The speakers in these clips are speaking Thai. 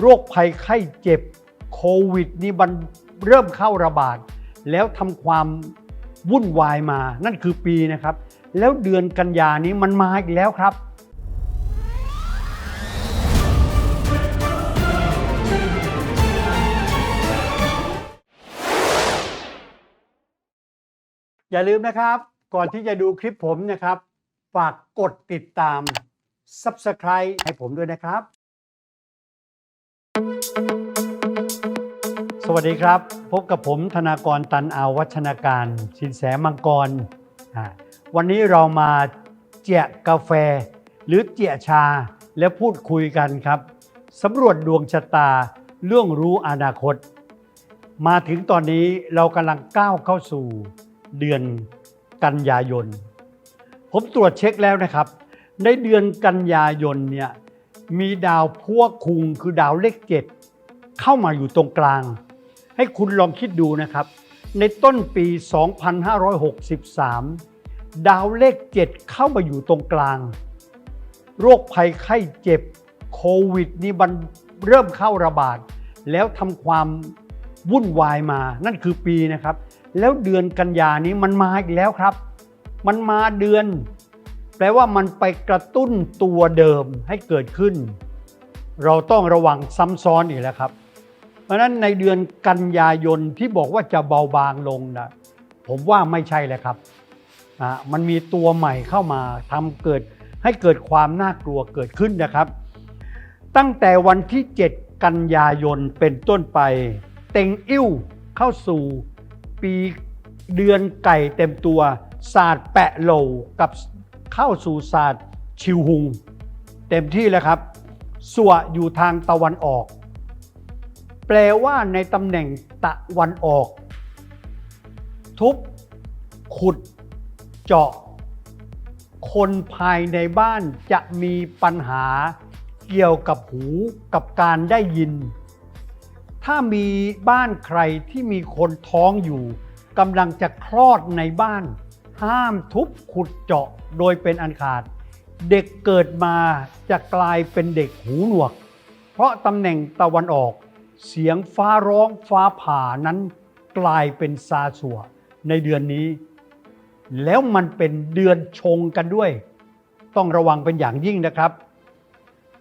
โรคภัยไข้เจ็บโควิดนี่มันเริ่มเข้าระบาด แล้วทำความวุ่นวายมา นั่นคือปีนะครับ แล้วเดือนกันยานี้มันมาอีกแล้วครับ อย่าลืมนะครับ ก่อนที่จะดูคลิปผมนะครับ ฝากกดติดตาม Subscribe ให้ผมด้วยนะครับ สวัสดีครับ พบกับผมธนากรตันอาวัชนาการ สินแสมังกร วันนี้เรามาเจียกาแฟ หรือเจียชาและพูดคุยกันครับสำรวจดวงชะตาเรื่องรู้อนาคต มาถึงตอนนี้เรากำลังก้าวเข้าสู่เดือนกันยายน ผมตรวจเช็คแล้วนะครับ ในเดือนกันยายนเนี่ยมีดาวพวกคุงคือดาวเลขเจ็ดเข้ามาอยู่ตรงกลาง ให้คุณลองคิดดูนะครับ ในต้นปี 2563 ดาวเลขเจ็ดเข้ามาอยู่ตรงกลาง โรคภัยไข้เจ็บโควิดนี่มันเริ่มเข้าระบาด แล้วทำความวุ่นวายมา นั่นคือปีนะครับ แล้วเดือนกันยานี้มันมาอีกแล้วครับ มันมาเดือน แปลว่ามันไปกระตุ้นตัวเดิมให้เกิดขึ้น เราต้องระวังซ้ำซ้อนอีกแล้วครับ เพราะฉะนั้นในเดือนกันยายนที่บอกว่าจะเบาบางลงนะผมว่าไม่ใช่เลยครับอะมันมีตัวใหม่เข้ามาทำเกิดให้เกิดความน่ากลัวเกิดขึ้นนะครับ ตั้งแต่วันที่ 7 กันยายนเป็นต้นไป เต็งอิ่วเข้าสู่ปีเดือนไก่เต็มตัวศาสตร์แปะโหลกับเข้าสู่ศาสตร์ชิวหุง เต็มที่แล้วครับสัวอยู่ทางตะวันออก แปลว่าในตำแหน่งตะวันออก ทุบ ขุด เจาะ คนภายในบ้านจะมีปัญหาเกี่ยวกับหูกับการได้ยิน ถ้ามีบ้านใครที่มีคนท้องอยู่กำลังจะคลอดในบ้าน ห้ามทุบขุดเจาะโดยเป็นอันขาด เด็กเกิดมาจะกลายเป็นเด็กหูหนวก เพราะตำแหน่งตะวันออก เสียงฟ้าร้องฟ้าผ่านั้นกลายเป็นซาสัวในเดือนนี้ แล้วมันเป็นเดือนชงกันด้วย ต้องระวังเป็นอย่างยิ่งนะครับ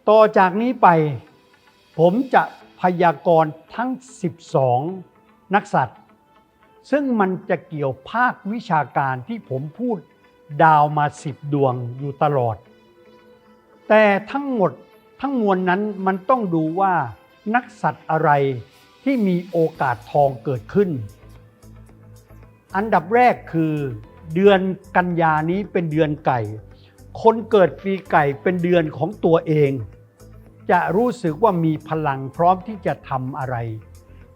ต่อจากนี้ไป ผมจะพยากรณ์ทั้ง 12 นักสัตว์ซึ่งมันจะเกี่ยวภาควิชาการที่ผมพูดดาวมา10ดวงอยู่ตลอด แต่ทั้งหมดทั้งมวลนั้นมันต้องดูว่า นักสัตว์อะไรที่มีโอกาสทองเกิดขึ้น อันดับแรกคือเดือนกันยานี้เป็นเดือนไก่ คนเกิดปีไก่เป็นเดือนของตัวเอง จะรู้สึกว่ามีพลังพร้อมที่จะทำอะไร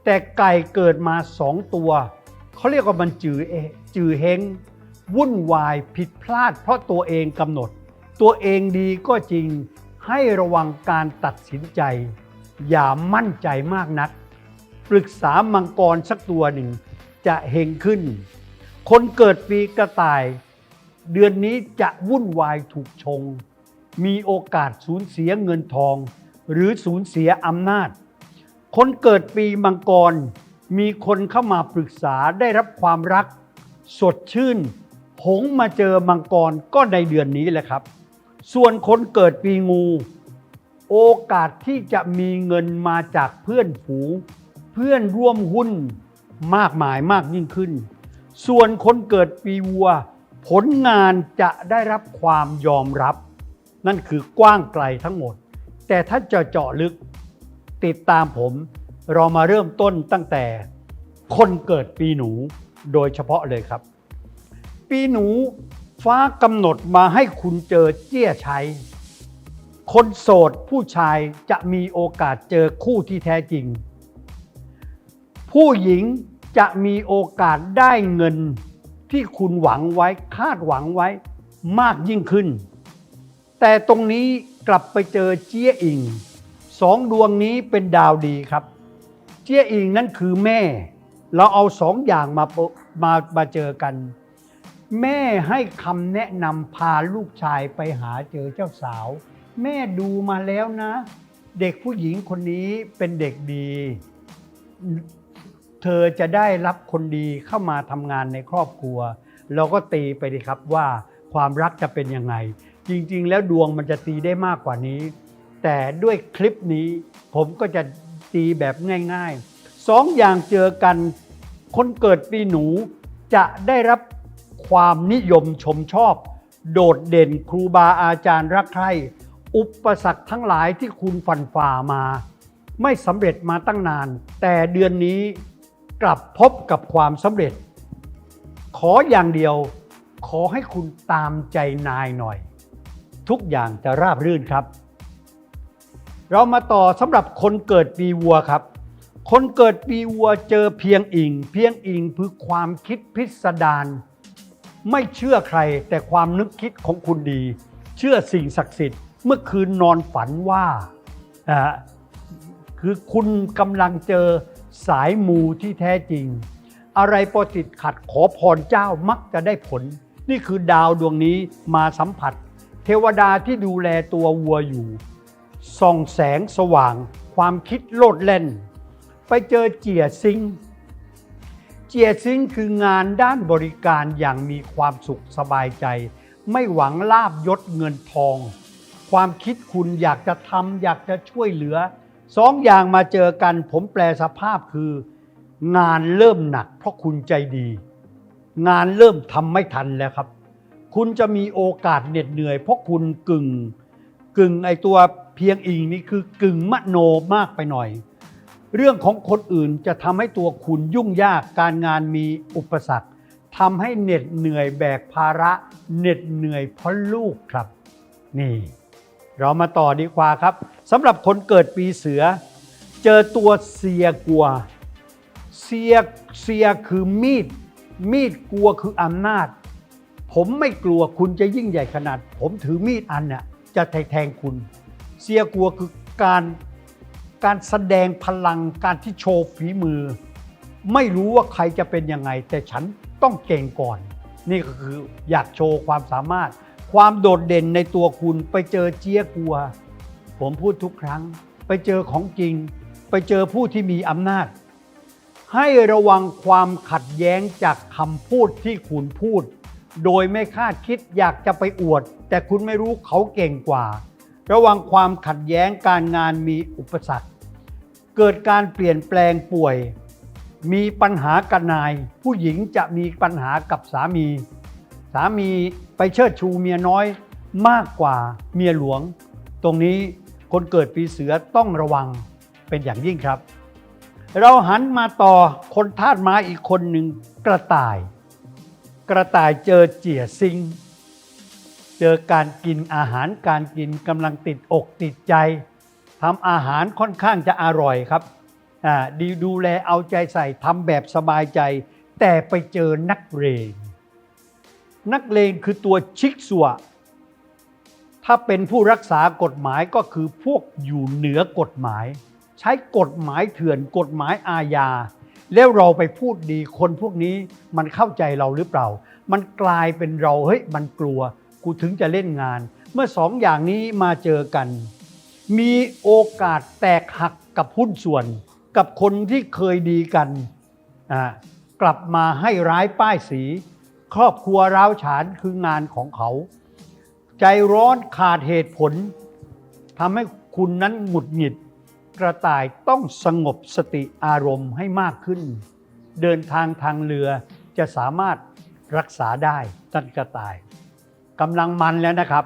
แต่ไก่เกิดมาสองตัว เขาเรียกว่ามันจือเอจือเฮงวุ่นวายผิดพลาดเพราะตัวเองกำหนด ตัวเองดีก็จริงให้ระวังการตัดสินใจ อย่ามั่นใจมากนัก ปรึกษามังกรสักตัวหนึ่งจะเฮงขึ้น คนเกิดปีกระต่าย เดือนนี้จะวุ่นวายถูกชง มีโอกาสสูญเสียเงินทอง หรือสูญเสียอำนาจ คนเกิดปีมังกร มีคนเข้ามาปรึกษาได้รับความรัก สดชื่น หงมาเจอมังกรก็ในเดือนนี้แหละครับ ส่วนคนเกิดปีงู โอกาสที่จะมีเงินมาจากเพื่อนฝูงเพื่อนร่วมหุ้นมากมายมากยิ่งขึ้น ส่วนคนเกิดปีวัว ผลงานจะได้รับความยอมรับ นั่นคือกว้างไกลทั้งหมด แต่ถ้าจะเจาะลึก ติดตามผมเรามาเริ่มต้นตั้งแต่ คนเกิดปีหนูโดยเฉพาะเลยครับ ปีหนูฟ้ากำหนดมาให้คุณเจอเจี้ยใชัย คนโสดผู้ชายจะมีโอกาสเจอคู่ที่แท้จริง ผู้หญิงจะมีโอกาสได้เงินที่คุณหวังไว้คาดหวังไว้มากยิ่งขึ้น แต่ตรงนี้กลับไปเจอเจี้ยอิงสองดวงนี้เป็นดาวดีครับ เจี้ยอิงนั่นคือแม่ เราเอาสองอย่างมามามาเจอกัน แม่ให้คำแนะนำพาลูกชายไปหาเจอเจ้าสาว แม่ดูมาแล้วนะ เด็กผู้หญิงคนนี้เป็นเด็กดี เธอจะได้รับคนดีเข้ามาทำงานในครอบครัว เราก็ตีไปดีครับว่าความรักจะเป็นยังไง จริง ๆ แล้วดวงมันจะตีได้มากกว่านี้ แต่ด้วยคลิปนี้ผมก็จะตีแบบง่ายๆสองอย่างเจอกันคนเกิดปีหนูจะได้รับความนิยมชมชอบ โดดเด่นครูบาอาจารย์รักใคร่ อุปสรรคทั้งหลายที่คุณฟันฝ่ามา ไม่สำเร็จมาตั้งนาน แต่เดือนนี้กลับพบกับความสำเร็จ ขออย่างเดียว ขอให้คุณตามใจนายหน่อย ทุกอย่างจะราบรื่นครับ เรามาต่อสำหรับคนเกิดปีวัวครับ คนเกิดปีวัวเจอเพียงอิง เพียงอิงคือความคิดพิสดารไม่เชื่อใครแต่ความนึกคิดของคุณดี เชื่อสิ่งศักดิ์สิทธิ์ เมื่อคืนนอนฝันว่าคือคุณกำลังเจอสายมูที่แท้จริง อะไรพอติดขัดขอพรเจ้ามักจะได้ผล นี่คือดาวดวงนี้มาสัมผัส เทวดาที่ดูแลตัววัวอยู่ ส่องแสงสว่าง ความคิดโลดแล่น ไปเจอเจียซิงเจียซิงคืองานด้านบริการอย่างมีความสุขสบายใจ ไม่หวังลาบยศเงินทอง ความคิดคุณอยากจะทำอยากจะช่วยเหลือสองอย่างมาเจอกันผมแปลสภาพคือ งานเริ่มหนัก เพราะคุณใจดี งานเริ่มทำไม่ทันแล้วครับ คุณจะมีโอกาสเหน็ดเหนื่อย เพราะคุณกึ่งกึ่งไอตัวเพียงอิงนี่คือกึ่งมโนมากไปหน่อย เรื่องของคนอื่นจะทำให้ตัวคุณยุ่งยากการงานมีอุปสรรคทำให้เหน็ดเหนื่อยแบกภาระเหน็ดเหนื่อยเพราะลูกครับ นี่ เรามาต่อดีกว่าครับสำหรับคนเกิดปีเสือ เจอตัวเสียกัว เสียเสียคือมีด มีดกลัวคืออำนาจ ผมไม่กลัวคุณจะยิ่งใหญ่ขนาด ผมถือมีดอันน่ะจะแทงคุณ เสียกลัวคือการการแสดงพลังการที่โชว์ฝีมือ ไม่รู้ว่าใครจะเป็นยังไง แต่ฉันต้องเก่งก่อน นี่ก็คืออยากโชว์ความสามารถ ความโดดเด่นในตัวคุณไปเจอเจี๊ยกัว ผมพูดทุกครั้ง ไปเจอของจริง ไปเจอผู้ที่มีอำนาจ ให้ระวังความขัดแย้งจากคำพูดที่คุณพูด โดยไม่คาดคิดอยากจะไปอวด แต่คุณไม่รู้เขาเก่งกว่า ระวังความขัดแย้งการงานมีอุปสรรค เกิดการเปลี่ยนแปลงป่วย มีปัญหากับนาย ผู้หญิงจะมีปัญหากับสามี สามี ไปเชิดชูเมียน้อยมากกว่าเมียหลวง ตรงนี้คนเกิดปีเสือต้องระวังเป็นอย่างยิ่งครับ เราหันมาต่อคนธาตุไม้อีกคนหนึ่งกระต่าย กระต่ายเจอเจียซิง เจอการกินอาหารการกินกำลังติดอกติดใจทำอาหารค่อนข้างจะอร่อยครับดีดูแลเอาใจใส่ทำแบบสบายใจ แต่ไปเจอนักเรง นักเลงคือตัวชิกซัวถ้าเป็นผู้รักษากฎหมายก็คือพวกอยู่เหนือกฎหมาย ใช้กฎหมายเถื่อนกฎหมายอาญา แล้วเราไปพูดดีคนพวกนี้มันเข้าใจเราหรือเปล่า มันกลายเป็นเราเฮ้ยมันกลัว กูถึงจะเล่นงาน เมื่อสองอย่างนี้มาเจอกัน มีโอกาสแตกหักกับหุ้นส่วน กับคนที่เคยดีกันกลับมาให้ร้ายป้ายสี ครอบครัวร้าวฉานคืองานของเขา ใจร้อนขาดเหตุผลทำให้คุณนั้นหงุดหงิด กระต่ายต้องสงบสติอารมณ์ให้มากขึ้น เดินทางทางเรือจะสามารถรักษาได้ท่านกระต่ายกำลังมันแล้วนะครับ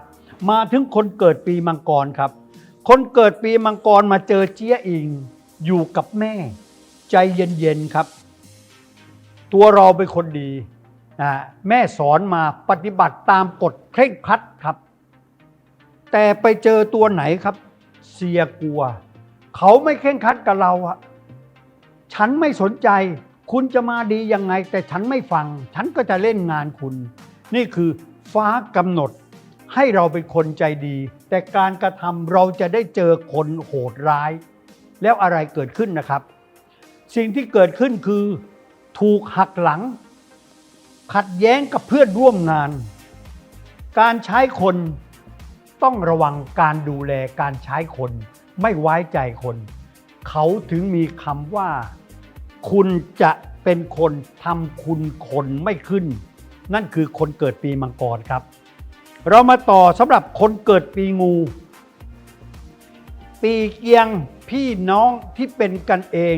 มาถึงคนเกิดปีมังกรครับ คนเกิดปีมังกรมาเจอเจี๊ยอิงอยู่กับแม่ ใจเย็นๆครับ ตัวเราเป็นคนดี แม่สอนมาปฏิบัติตามกฎเคร่งครัดครับ แต่ไปเจอตัวไหนครับ เสียกลัว เขาไม่เคร่งครัดกับเราอะฉันไม่สนใจ คุณจะมาดียังไง แต่ฉันไม่ฟัง ฉันก็จะเล่นงานคุณ นี่คือฟ้ากำหนดให้เราเป็นคนใจดี แต่การกระทำเราจะได้เจอคนโหดร้าย แล้วอะไรเกิดขึ้นนะครับ สิ่งที่เกิดขึ้นคือ ถูกหักหลัง ขัดแย้งกับเพื่อนร่วมงาน การใช้คนต้องระวังการดูแลการใช้คน ไม่ไว้ใจคน เขาถึงมีคำว่า คุณจะเป็นคนทำคุณคนไม่ขึ้น นั่นคือคนเกิดปีมังกรครับ เรามาต่อสำหรับคนเกิดปีงู ปีเกียงพี่น้องที่เป็นกันเอง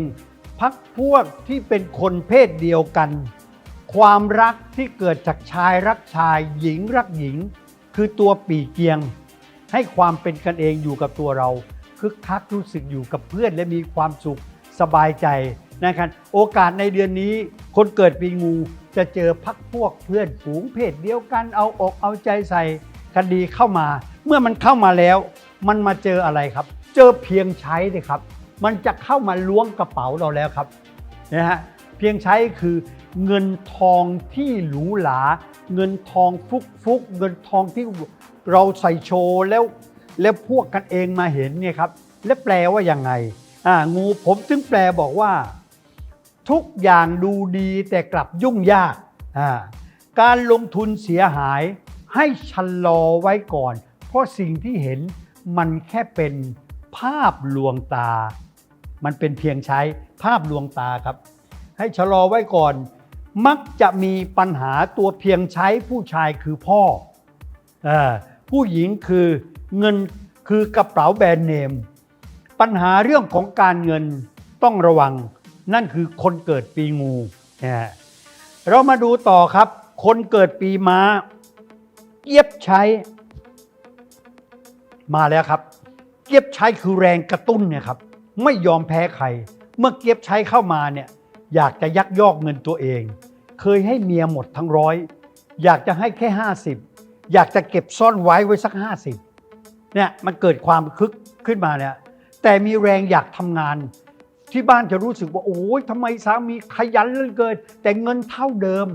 พักพวกที่เป็นคนเพศเดียวกัน ความรักที่เกิดจากชายรักชายหญิงรักหญิง คือตัวปีเกียง ให้ความเป็นกันเองอยู่กับตัวเราคึกคักรู้สึกอยู่กับเพื่อนและมีความสุขสบายใจนะครับโอกาสในเดือนนี้ คนเกิดปีงูจะเจอพักพวกเพื่อนฝูงเพศเดียวกันเอาอกเอาใจใส่คดีเข้ามา เมื่อมันเข้ามาแล้ว มันมาเจออะไรครับ เจอเพียงใช้เลยครับ มันจะเข้ามาล้วงกระเป๋าเราแล้วครับนะฮะ เพียงใช้คือเงินทองที่หรูหรา เงินทองฟุกฟุกเงินทองที่เราใส่โชว์แล้วแล้วพวกกันเองมาเห็นเนี่ยครับ และแปลว่ายังไงอ่างูผมถึงแปลบอกว่า ทุกอย่างดูดีแต่กลับยุ่งยากอ่าการลงทุนเสียหายให้ชะลอไว้ก่อน เพราะสิ่งที่เห็นมันแค่เป็นภาพลวงตา มันเป็นเพียงใช้ภาพลวงตาครับ ให้ชะลอไว้ก่อน มักจะมีปัญหาตัวเพียงใช้ผู้ชายคือพ่ออผู้หญิงคือเงินคือกระเป๋าแบรนด์เนม ปัญหาเรื่องของการเงินต้องระวัง นั่นคือคนเกิดปีงูเรามาดูต่อครับ คนเกิดปีม้าเกียบใช้ มาแล้วครับ เกียบใช้คือแรงกระตุ้นเนี่ยครับ ไม่ยอมแพ้ใคร เมื่อเกียบใช้เข้ามาเนี่ย อยากจะยักยอกเงินตัวเอง เคยให้เมียหมดทั้งร้อย อยากจะให้แค่ 50 อยากจะเก็บซ่อนไว้ไว้สัก 50เนี่ยมันเกิดความคึกขึ้นมาเนี่ยแต่มีแรงอยากทำงาน ที่บ้านจะรู้สึกว่าโอ้ยทำไมสามีขยันเหลือเกิน แต่เงินเท่าเดิม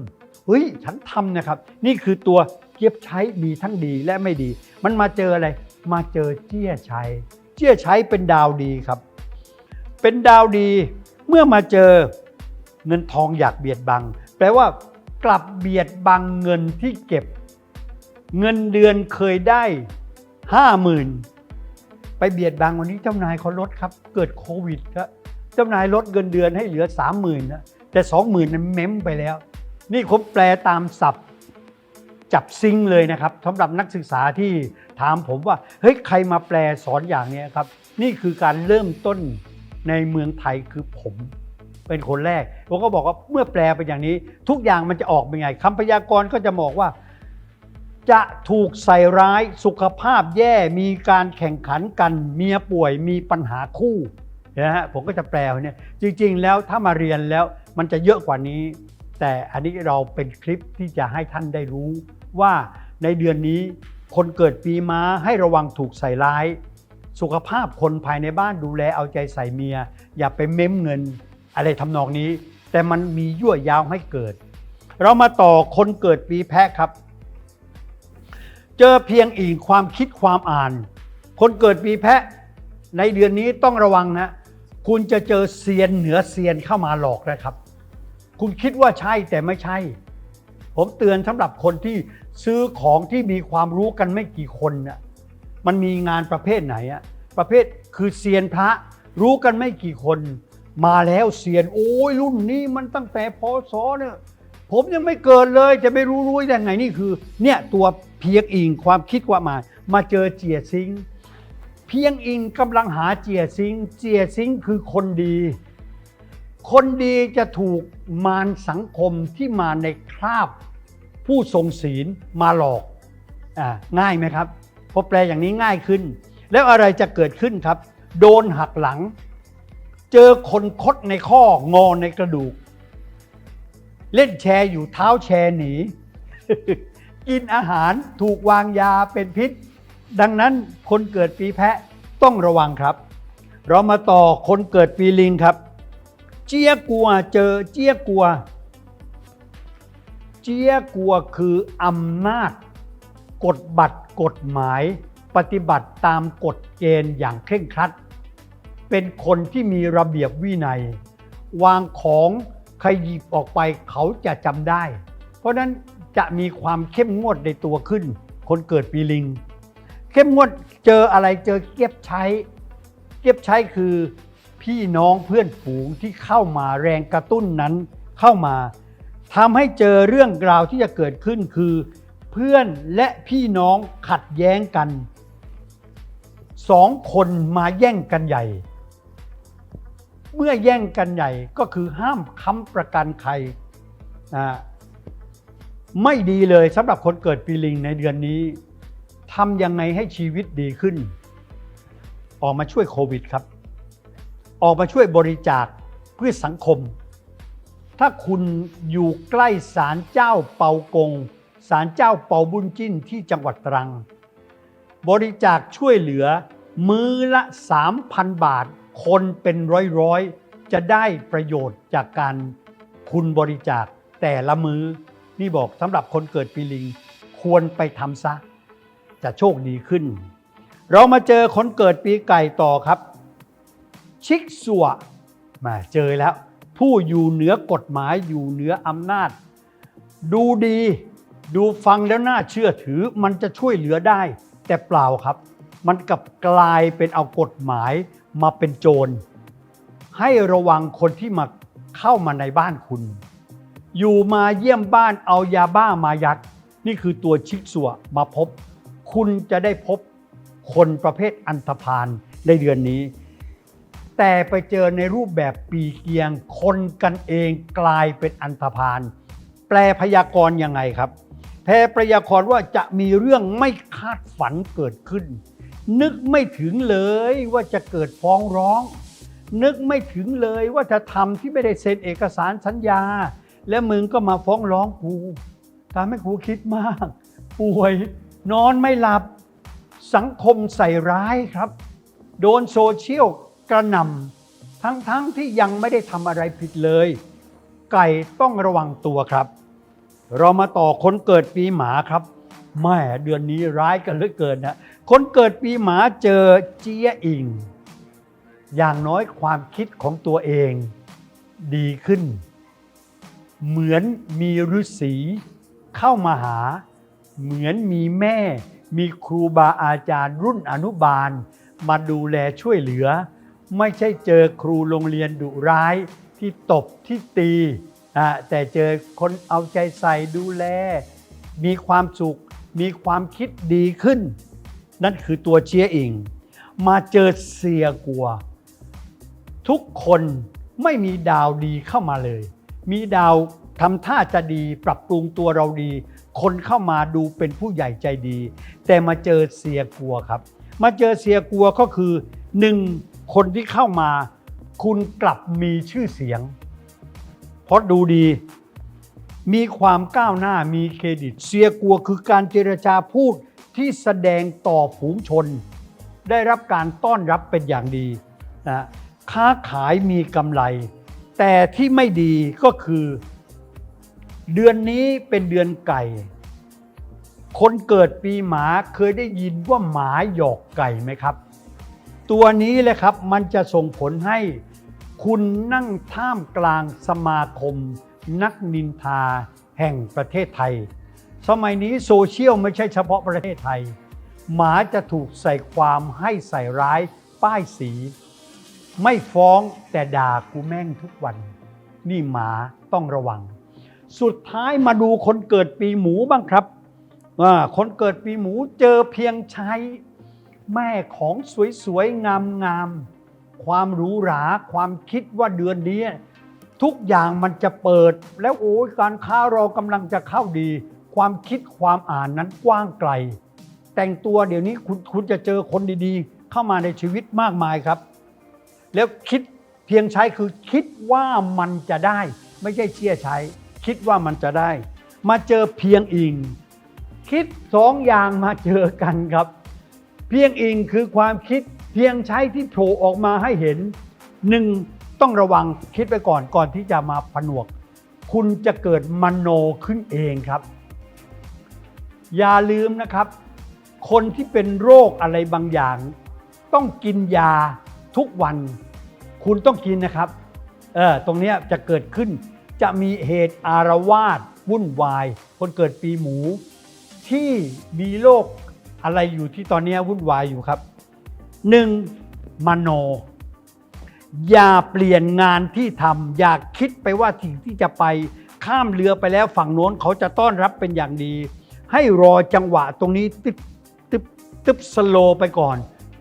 เฮ้ยฉันทำนะครับ นี่คือตัวเกียบใช้มีทั้งดีและไม่ดี มันมาเจออะไร มาเจอเจี้ยใช้เจี้ยใช้เป็นดาวดีครับ เป็นดาวดีเมื่อมาเจอ เงินทองอยากเบียดบัง แปลว่ากลับเบียดบังเงินที่เก็บ เงินเดือนเคยได้ห้าหมื่นไปเบียดบังวันนี้เจ้านายเขาลดครับ เกิดโควิดครับเจ้านายลดเงินเดือนให้เหลือสามหมื่นนะแต่สองหมื่นนั้นเม้มไปแล้ว นี่ผมแปลตามศัพท์จับซิงเลยนะครับสำหรับนักศึกษาที่ถามผมว่าเฮ้ยใครมาแปลสอนอย่างนี้ครับ นี่คือการเริ่มต้นในเมืองไทยคือผม เป็นคนแรกผมก็บอกว่าเมื่อแปลเป็นอย่างนี้ ทุกอย่างมันจะออกเป็นไงคำพยากรณ์ก็จะบอกว่า จะถูกใส่ร้ายสุขภาพแย่มีการแข่งขันกันเมียป่วยมีปัญหาคู่นะฮะผมก็จะแปลเนี่ยจริง ๆ แล้วถ้ามาเรียนแล้วมันจะเยอะกว่านี้ แต่อันนี้เราเป็นคลิปที่จะให้ท่านได้รู้ว่าในเดือนนี้คนเกิดปีม้าให้ระวังถูกใส่ร้าย สุขภาพคนภายในบ้านดูแลเอาใจใส่เมีย อย่าไปเม้มเงิน อะไรทำนองนี้ แต่มันมียั่วยาวให้เกิด เรามาต่อคนเกิดปีแพะครับ เจอเพียงอีกความคิดความอ่าน คนเกิดปีแพะในเดือนนี้ต้องระวังนะ คุณจะเจอเซียนเหนือเซียนเข้ามาหลอกนะครับ คุณคิดว่าใช่แต่ไม่ใช่ ผมเตือนสำหรับคนที่ซื้อของที่มีความรู้กันไม่กี่คนน่ะมันมีงานประเภทไหนอะประเภทคือเซียนพระรู้กันไม่กี่คน มาแล้วเซียน โอ้ยรุ่นนี้มันตั้งแต่พศเนี่ยผมยังไม่เกิดเลยจะไม่รู้รู้ได้ไงนี่คือ เนี่ยตัวเพียงอิงความคิดความหมายมาเจอเจียซิงเพียงอิงกำลังหาเจียซิงเจียซิงคือคนดี คนดีจะถูกมารสังคมที่มาในคราบ ผู้ทรงศีลมาหลอกอ่าง่ายไหมครับพอแปลอย่างนี้ง่ายขึ้น แล้วอะไรจะเกิดขึ้นครับ โดนหักหลัง เจอคนคดในข้องอในกระดูก เล่นแชร์อยู่เท้าแชร์หนี กินอาหารถูกวางยาเป็นพิษ ดังนั้นคนเกิดปีแพะต้องระวังครับ เรามาต่อคนเกิดปีลิงครับ เจี๊ยกัวเจอเจี๊ยกัว เจี๊ยกัวคืออำนาจกฎบัตรกฎหมาย ปฏิบัติตามกฎเกณฑ์อย่างเคร่งครัด เป็นคนที่มีระเบียบวินัย วางของใครหยิบออกไปเขาจะจำได้ เพราะนั้นจะมีความเข้มงวดในตัวขึ้น คนเกิดปีลิง เข้มงวดเจออะไรเจอเก็บใช้ เก็บใช้คือพี่น้องเพื่อนฝูงที่เข้ามาแรงกระตุ้นนั้นเข้ามาทำให้เจอเรื่องราวที่จะเกิดขึ้นคือ เพื่อนและพี่น้องขัดแย้งกันสองคนมาแย่งกันใหญ่ เมื่อแย่งกันใหญ่ก็คือห้ามค้ำประกันใครนะไม่ดีเลยสำหรับคนเกิดปีลิงในเดือนนี้ทำยังไงให้ชีวิตดีขึ้น ออกมาช่วยโควิดครับ ออกมาช่วยบริจาคเพื่อสังคม ถ้าคุณอยู่ใกล้ศาลเจ้าเปากงศาลเจ้าเปาบุญจิ้นที่จังหวัดตรัง บริจาคช่วยเหลือ มื้อละ 3,000 บาท คนเป็นร้อยๆ จะได้ประโยชน์จากการคุณบริจาคแต่ละมือ้อ นี่บอกสำหรับคนเกิดปีลิง ควรไปทำซะ จะโชคดีขึ้น เรามาเจอคนเกิดปีไก่ต่อครับ ชิกสัวมาเจอแล้ว ผู้อยู่เหนือกฎหมายอยู่เหนืออำนาจ ดูดีดูฟังแล้วน่าเชื่อถือมันจะช่วยเหลือได้ แต่เปล่าครับ มันกลับกลายเป็นเอากฎหมาย มาเป็นโจร ให้ระวังคนที่มาเข้ามาในบ้านคุณ อยู่มาเยี่ยมบ้านเอายาบ้ามายัดนี่คือตัวชิกสัวมาพบ คุณจะได้พบคนประเภทอันธพาลในเดือนนี้ แต่ไปเจอในรูปแบบปีเกียง คนกันเองกลายเป็นอันธพาลแปลพยากรณ์ยังไงครับแพรพยากรณ์ว่าจะมีเรื่องไม่คาดฝันเกิดขึ้น นึกไม่ถึงเลยว่าจะเกิดฟ้องร้อง นึกไม่ถึงเลยว่าจะทำที่ไม่ได้เซ็นเอกสารสัญญา และมึงก็มาฟ้องร้องกูทำให้กูคิดมาก ป่วย นอนไม่หลับ สังคมใส่ร้ายครับ โดนโซเชียลกระหน่ำทั้งๆทที่ยังไม่ได้ทำอะไรผิดเลย ไก่ต้องระวังตัวครับ เรามาต่อคนเกิดปีหมาครับแม่เดือนนี้ร้ายกันเหลือเกินนะ คนเกิดปีหมาเจอเจียอิง อย่างน้อยความคิดของตัวเองดีขึ้น เหมือนมีฤาษีเข้ามาหา เหมือนมีแม่ มีครูบาอาจารย์รุ่นอนุบาล มาดูแลช่วยเหลือ ไม่ใช่เจอครูโรงเรียนดุร้ายที่ตบที่ตีแต่เจอคนเอาใจใส่ดูแล มีความสุข มีความคิดดีขึ้น นั่นคือตัวเชียอิง มาเจอเสียกัว ทุกคนไม่มีดาวดีเข้ามาเลย มีดาวทำท่าจะดีปรับปรุงตัวเราดี คนเข้ามาดูเป็นผู้ใหญ่ใจดี แต่มาเจอเสียกัวครับ มาเจอเสียกัวก็คือหนึ่งคนที่เข้ามา คุณกลับมีชื่อเสียงเพราะดูดี มีความก้าวหน้ามีเครดิต เสียกัวคือการเจรจาพูด ที่แสดงต่อฝูงชน ได้รับการต้อนรับเป็นอย่างดีนะค้าขายมีกำไร แต่ที่ไม่ดีก็คือ เดือนนี้เป็นเดือนไก่ คนเกิดปีหมาเคยได้ยินว่าหมาหยอกไก่ไหมครับ ตัวนี้แหละครับมันจะส่งผลให้คุณนั่งท่ามกลางสมาคม นักนินทาแห่งประเทศไทย สมัยนี้โซเชียลไม่ใช่เฉพาะประเทศไทย หมาจะถูกใส่ความให้ใส่ร้าย ป้ายสี ไม่ฟ้องแต่ด่ากูแม่งทุกวัน นี่หมาต้องระวัง สุดท้ายมาดูคนเกิดปีหมูบ้างครับคนเกิดปีหมูเจอเพียงใช้แม่ของสวยๆ งามๆ ความหรูหราความคิดว่าเดือนนี้ ทุกอย่างมันจะเปิดแล้วโอ้ยการค้าเรากำลังจะเข้าดี ความคิดความอ่านนั้นกว้างไกล แต่งตัวเดี๋ยวนี้คุณคุณจะเจอคนดีๆ เข้ามาในชีวิตมากมายครับ แล้วคิดเพียงใช้คือคิดว่ามันจะได้ ไม่ใช่เชี่ยใช้ คิดว่ามันจะได้ มาเจอเพียงอิง คิดสองอย่างมาเจอกันครับ เพียงอิงคือความคิดเพียงใช้ที่โผล่ออกมาให้เห็นหนึ่งต้องระวังคิดไปก่อนก่อนที่จะมาผนวก คุณจะเกิดมโนขึ้นเองครับ อย่าลืมนะครับ คนที่เป็นโรคอะไรบางอย่าง ต้องกินยาทุกวัน คุณต้องกินนะครับเออตรงนี้จะเกิดขึ้น จะมีเหตุอารวาสวุ่นวาย คนเกิดปีหมู ที่มีโรคอะไรอยู่ที่ตอนนี้วุ่นวายอยู่ครับหนึ่งมโน อย่าเปลี่ยนงานที่ทำอย่าคิดไปว่าสิ่งที่จะไปข้ามเรือไปแล้วฝั่งโน้นเขาจะต้อนรับเป็นอย่างดี ให้รอจังหวะตรงนี้ตึ๊บตึ๊บตึ๊บสโลไปก่อน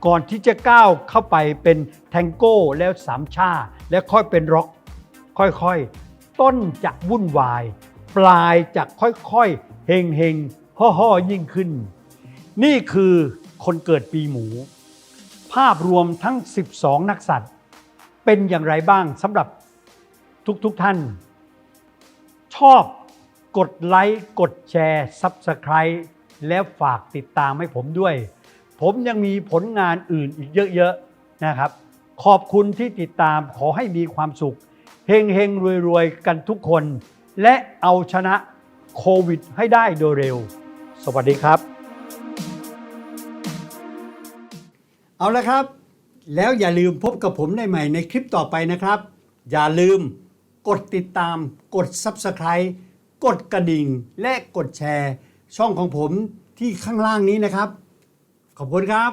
ก่อนที่จะก้าวเข้าไปเป็นแทงโก้แล้วสามชาแล้วค่อยเป็นร็อก ค่อยๆ ต้นจะวุ่นวาย ปลายจะค่อยๆ เฮงเฮงห่อห่อยิ่งขึ้น นี่คือคนเกิดปีหมู ภาพรวมทั้ง 12 นักสัตว์เป็นอย่างไรบ้างสำหรับทุกๆทท่าน ชอบ กดไลค์กดแชร์ Subscribe แล้วฝากติดตามให้ผมด้วย ผมยังมีผลงานอื่นอีกเยอะๆนะครับ ขอบคุณที่ติดตามขอให้มีความสุขเฮงเฮงรวยรวยๆกันทุกคน และเอาชนะโควิดให้ได้โดยเร็ว สวัสดีครับ เอาละครับ แล้วอย่าลืมพบกับผมได้ใหม่ในคลิปต่อไปนะครับ อย่าลืมกดติดตามกด Subscribe กดกระดิ่งและกดแชร์ ช่องของผมที่ข้างล่างนี้นะครับ ขอบคุณครับ